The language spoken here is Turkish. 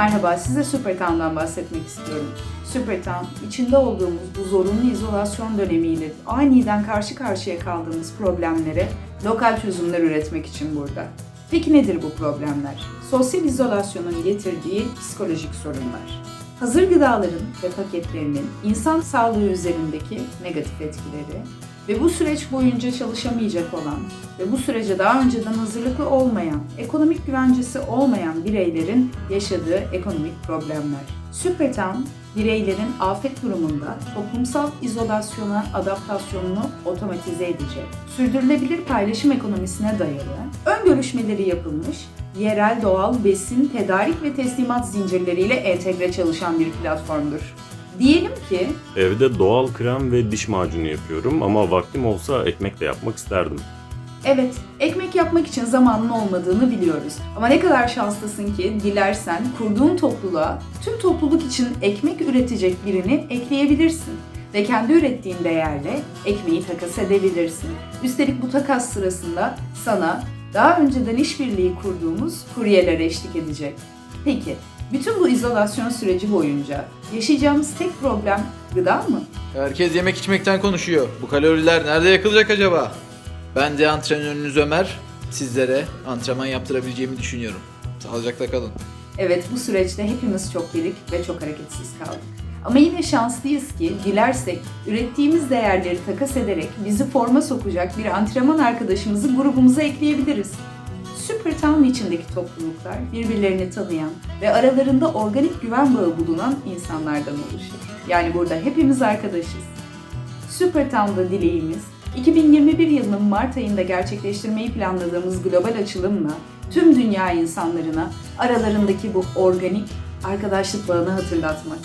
Merhaba, size Supertown'dan bahsetmek istiyorum. Supertown, içinde olduğumuz bu zorunlu izolasyon dönemiyle aniden karşı karşıya kaldığımız problemlere lokal çözümler üretmek için burada. Peki nedir bu problemler? Sosyal izolasyonun getirdiği psikolojik sorunlar. Hazır gıdaların ve paketlerinin insan sağlığı üzerindeki negatif etkileri ve bu süreç boyunca çalışamayacak olan ve bu sürece daha önceden hazırlıklı olmayan, ekonomik güvencesi olmayan bireylerin yaşadığı ekonomik problemler. Supertown, bireylerin afet durumunda toplumsal izolasyona adaptasyonunu otomatize edecek, sürdürülebilir paylaşım ekonomisine dayalı, ön görüşmeleri yapılmış, yerel doğal besin, tedarik ve teslimat zincirleriyle entegre çalışan bir platformdur. Diyelim ki Evde doğal krem ve diş macunu yapıyorum ama vaktim olsa ekmek de yapmak isterdim. Evet, ekmek yapmak için zamanın olmadığını biliyoruz. Ama ne kadar şanslısın ki dilersen kurduğun topluluğa tüm topluluk için ekmek üretecek birini ekleyebilirsin. Ve kendi ürettiğin değerle ekmeği takas edebilirsin. Üstelik bu takas sırasında sana daha önceden işbirliği kurduğumuz kuryeler eşlik edecek. Peki, bütün bu izolasyon süreci boyunca yaşayacağımız tek problem gıda mı? Herkes yemek içmekten konuşuyor. Bu kaloriler nerede yakılacak acaba? Ben de antrenörünüz Ömer. Sizlere antrenman yaptırabileceğimi düşünüyorum. Sağlıcakla kalın. Evet bu süreçte hepimiz çok yedik ve çok hareketsiz kaldık. Ama yine şanslıyız ki dilersek ürettiğimiz değerleri takas ederek bizi forma sokacak bir antrenman arkadaşımızı grubumuza ekleyebiliriz. Supertown içindeki topluluklar birbirlerini tanıyan ve aralarında organik güven bağı bulunan insanlardan oluşur. Yani burada hepimiz arkadaşız. Supertown'da dileğimiz 2021 yılının Mart ayında gerçekleştirmeyi planladığımız global açılımla tüm dünya insanlarına aralarındaki bu organik arkadaşlık bağını hatırlatmak.